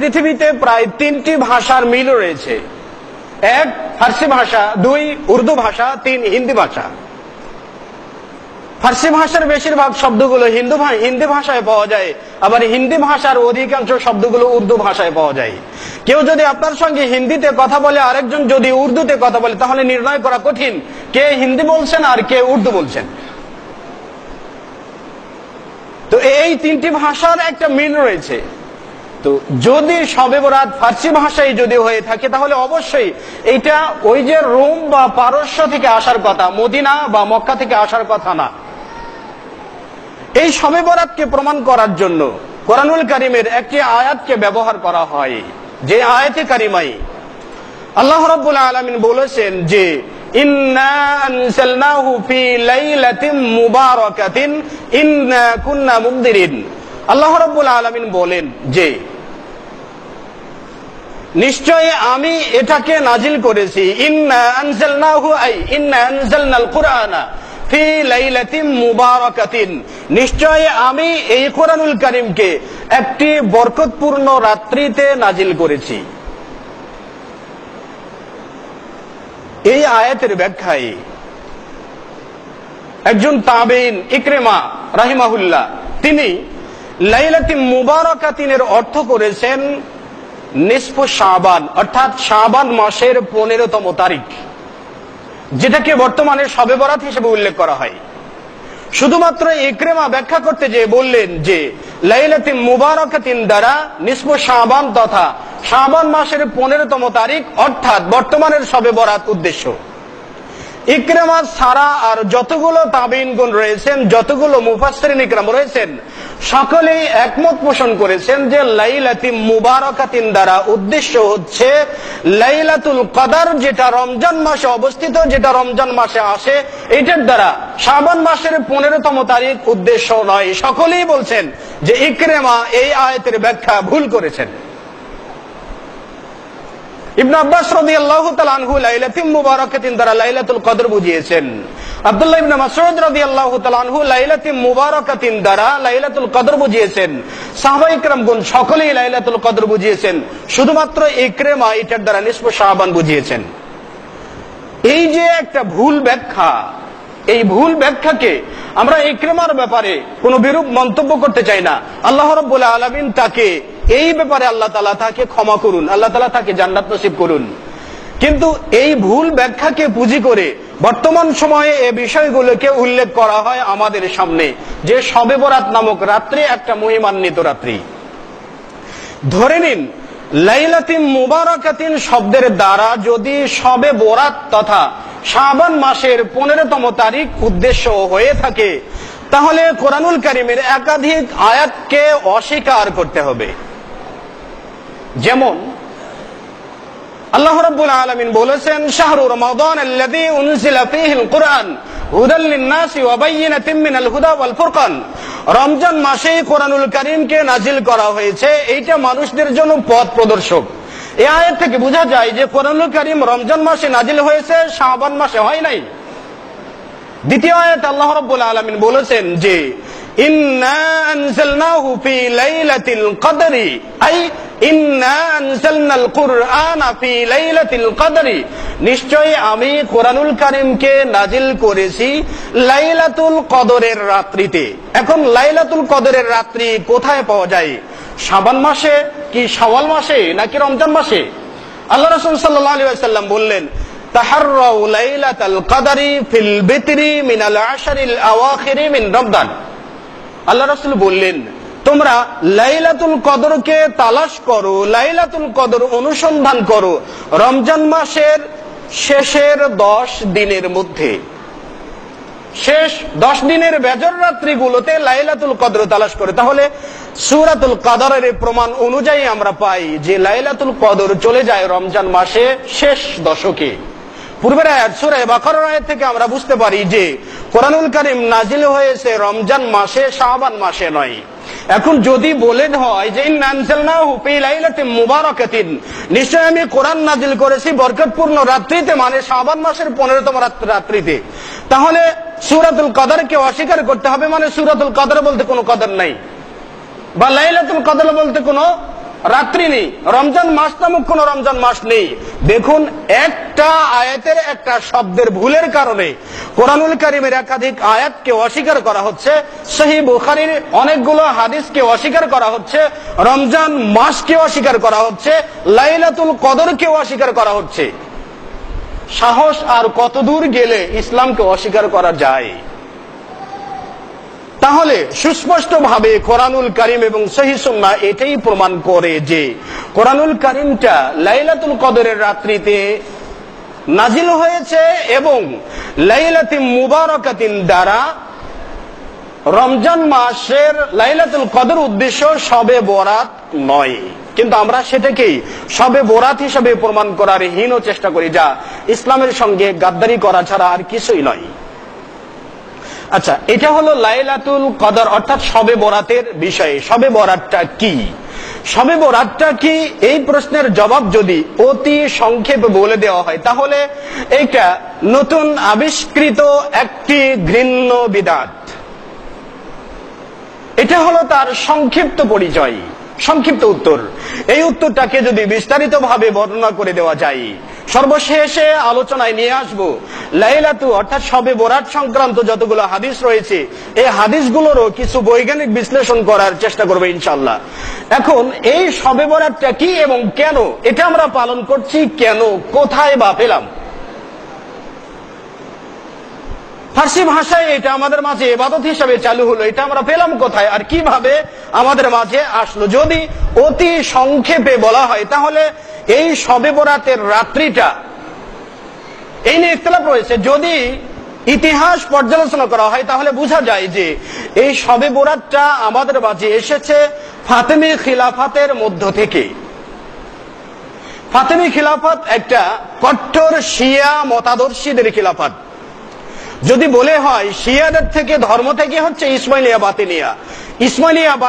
পৃথিবীতে প্রায় তিনটি ভাষার মিল রয়েছে। এক, ফার্সি ভাষা, দুই, উর্দু ভাষা, তিন, হিন্দি ভাষা। ফার্সি ভাষার বেশিরভাগ শব্দগুলো হিন্দু হিন্দি ভাষায় পাওয়া যায়, আবার হিন্দি ভাষার অধিকাংশ শব্দগুলো উর্দু ভাষায় পাওয়া যায়। কেউ যদি আপনার সঙ্গে হিন্দিতে কথা বলে, আরেকজন যদি উর্দুতে কথা বলে, তাহলে নির্ণয় করা কঠিন, কে হিন্দি বলছেন আর কে উর্দু বলছেন। তো এই তিনটি ভাষার একটা মিল রয়েছে। তো যদি সবে বরাত ফার্সি ভাষায় যদি হয়ে থাকে, তাহলে অবশ্যই এটা ওই যে রোম বা পারস্য থেকে আসার কথা, মদিনা বা মক্কা থেকে আসার কথা না। এই সবে বরাতকে প্রমাণ করার জন্য কোরআনুল কারিমের একটি আয়াতকে ব্যবহার করা হয়, যে আয়াতে কারিমাই। আল্লাহ রাব্বুল আলামিন বলেছেন যে আল্লাহ রাব্বুল আলামিন বলেন যে নিশ্চয় আমি এটাকে নাজিল করেছি। নিশ্চয় আমি এই কোরআনুল করিমকে একটি বরকতপূর্ণ রাত্রিতে নাজিল করেছি। এই আয়াতের ব্যাখ্যায় একজন তাবেইন ইকরেমা রাহিমাহুল্লাহ, তিনি লাইলাতি মুবারকাতিনের অর্থ করেছেন নিসফ শাহবান অর্থাৎ শাহবান মাসের পনেরোতম তারিখ, যেটাকে বর্তমানে সবে বরাত হিসেবে উল্লেখ করা হয়। শুধুমাত্র ইকরেমা ব্যাখ্যা করতে যে বললেন যে, লাইলাতি মুবারাকাতিন দ্বারা নিসফ শাহবান তথা শাহবান মাসের পনেরোতম তারিখ, অর্থাৎ বর্তমানের সবে বরাত উদ্দেশ্য। ইকরামা সারা আর যতগুলো তাবিনগুন রয়েছেন, যতগুলো মুফাসসিরিন ইকরাম রয়েছেন, সকলেই একমত পোষণ করেছেন যে লাইলাতি মুবারাকাতিন দ্বারা উদ্দেশ্য হচ্ছে লাইলাতুল কদর যেটা রমজান মাসে অবস্থিত, যেটা রমজান মাসে আসে, এটার দ্বারা শ্রাবণ মাসের পনেরোতম তারিখ উদ্দেশ্য নয়। সকলেই বলছেন যে ইকরেমা এই আয়তের ব্যাখ্যা ভুল করেছেন। ইবনে আব্বাস রাদিয়াল্লাহু তাআলা আনহু লাইলাতুল মুবারাকাতিন দ্বারা লাইলাতুল কদর বুঝিয়েছেন। আব্দুল্লাহ ইবনে মাসউদ রাদিয়াল্লাহু তাআলা আনহু লাইলাতুল মুবারাকাতিন দ্বারা লাইলাতুল কদর বুঝিয়েছেন। সাহাবা ইকরামগণ সকলেই লাইলাতুল কদর বুঝিয়েছেন। শুধুমাত্র ইকরেমা এটার দ্বারা নিসফ শাবান বুঝিয়েছেন। এই যে একটা ভুল ব্যাখ্যা, এই ভুল ব্যাখ্যাকে আমরা ইকরেমার ব্যাপারে কোনো বিরূপ মন্তব্য করতে চাই না। আল্লাহ রব্বুল আলমিন তাকে এই ব্যাপারে আল্লাহ তালা তাকে ক্ষমা করুন, আল্লাহ তালা তাকে জান্নাত নসিব করুন। কিন্তু এই ভুল ব্যাখ্যাকে পুঁজি করে বর্তমান সময়ে এ বিষয়গুলোকে উল্লেখ করা হয় আমাদের সামনে, যে শবে বরাত নামক রাত্রি একটা মহিমান্বিত রাত্রি। ধরে নিন, লাইলাতিন মুবারকাতিন শব্দের দ্বারা যদি সবে বরাত তথা শাবান মাসের পনেরোতম তারিখ উদ্দেশ্য হয়ে থাকে, তাহলে কোরআনুল করিমের একাধিক আয়াতকে অস্বীকার করতে হবে। যেমন আল্লাহ রাব্বুল আলামিন বলেছেন, শাহরু রমাদান আল্লাযী উনজিলা ফীহিল কুরআন হুদাল লিন-নাসি ওয়া বায়্যিনাতিন মিনাল হুদা ওয়াল ফুরকান। রমজান মাসেই কোরআনুল কারীমকে নাজিল করা হয়েছে, এইটা মানুষদের জন্য পথ প্রদর্শক। এই আয়াত থেকে বোঝা যায় যে কোরআনুল কারীম রমজান মাসে নাজিল হয়েছে, শাবান মাসে হয় নাই। দ্বিতীয় আয়াত আল্লাহ রাব্বুল আলামিন বলেছেন যে, ইন্না আনজালনাহু ফি লাইলাতিল কদরি, আই নিশ্চয়ই আমি কোরআনুল কারীমকে নাজিল করেছি লাইলাতুল কদরের রাত্রিতে। এখন লাইলাতুল কদরের রাত্রি কোথায় পাওয়া যায়? শাবান মাসে কি শাওয়াল মাসে নাকি রমজান মাসে? আল্লাহ রাসূল ওয়াসাল্লাম বললেন, তাহাররাউ লাইলাতাল কদরি ফিল বিতরি মিনাল আশরিল আওয়াখিরি মিন রমজান। আল্লাহ রাসূল বললেন তোমরা লাইলাতুল কদরকে তালাশ করো, লাইলাতুল কদর অনুসন্ধান করো রমজান মাসের শেষের দশ দিনের মধ্যে। শেষ দশ দিনের বেজর রাত্রিগুলোতে লাইলাতুল কদর তালাশ করে। তাহলে সুরাতুল কদরের প্রমাণ অনুযায়ী আমরা পাই যে লাইলাতুল কদর চলে যায় রমজান মাসে শেষ দশকে। পূর্বের আয়াত সুরে বাকর আয়াত থেকে আমরা বুঝতে পারি যে কোরআনুল করিম নাজিল হয়েছে রমজান মাসে, শাবান মাসে নয়। এখন যদি বলেন হয় যে মুবারাকাতিন নিশ্চয় আমি কোরআন নাজিল করেছি বরকতপূর্ণ রাত্রিতে মানে শাবান মাসের পনেরোতম রাত্রিতে। তাহলে সুরাতুল কদর কে অস্বীকার করতে হবে মানে সুরাতুল কদর বলতে কোনো কদর নাই। বা লাইলাতুল কদর বলতে কোনো রাত্রি নেই। রমজান মাস নামক কোন রমজান মাস নেই। দেখুন, একটা আয়াতের একটা শব্দের ভুলের কারণে কোরআনুল কারিমের একাধিক আয়াতকে অস্বীকার করা হচ্ছে। সেই বুখারির অনেকগুলো হাদিসকে অস্বীকার করা হচ্ছে। রমজান মাসকে অস্বীকার করা হচ্ছে। লাইলাতুল কদরকে অস্বীকার করা হচ্ছে। সাহস আর কতদূর গেলে ইসলামকে অস্বীকার করা যায়? তাহলে সুস্পষ্ট ভাবে কোরআনুল করিম এবং সহিসুন্না এটাই প্রমাণ করে যে কোরআনুল করিমটা লাইলাতুল কদরের রাত্রিতে নাজিল হয়েছে এবং লাইলাতি মুবারকাতিন দ্বারা রমজান মাসের লাইলাতুল কদর উদ্দেশ্য সবে বরাত নয়। কিন্তু আমরা সেটাকেই সবে বরাত হিসাবে প্রমাণ করার হীন চেষ্টা করি যা ইসলামের সঙ্গে গাদ্দারি করা ছাড়া আর কিছুই নয়। আচ্ছা এটা হলো লাইলাতুল কদর, অর্থাৎ সবে বরাতের বিষয়ে। সবে বরাতটা কি? সবে বরাতটা কি? এই প্রশ্নের জবাব যদি অতি সংক্ষেপে বলে দেওয়া হয়, তাহলে এটা নতুন আবিষ্কৃত একটি ঘৃণ্য বিদাত। এটা হলো তার সংক্ষিপ্ত পরিচয়, সংক্ষিপ্ত উত্তর। এই উত্তরটাকে যদি বিস্তারিত ভাবে বর্ণনা করে দেওয়া যায় সর্বশেষে আলোচনায় নিয়ে আসব। লাইলাতু, অর্থাৎ সবে বরাত সংক্রান্ত যতগুলো হাদিস রয়েছে, এই হাদিসগুলোরও কিছু বৈজ্ঞানিক বিশ্লেষণ করার চেষ্টা করবে ইনশাল্লাহ এখন, এই সবে বরাতটা কি এবং কেন? এটা আমরা পালন করছি কেন? কোথায় বা পেলাম? ফার্সি ভাষায় এটা আমাদের মাঝে এবাদত হিসাবে চালু হলো, এটা আমরা পেলাম কোথায়? আর কীভাবে আমাদের মাঝে আসলো? যদি অতি সংক্ষেপে বলা হয়, তাহলে এই সবে বরাতের রাত্রিটা, এই নিয়ে ইখতলাফ রয়েছে। যদি ইতিহাস পর্যালোচনা করা হয়, তাহলে বোঝা যায় যে এই সবে বরাতটা আমাদের মাঝে এসেছে ফাতেমি খিলাফাতের মধ্য থেকে। ফাতেমি খিলাফত একটা কট্টর শিয়া মতাদর্শীদের খিলাফত। যদি বলে হয় শিয়াদের থেকে ধর্ম থেকে হচ্ছে ইসমাইলিয়া বাতিনিয়া। ইসমাইলিয়া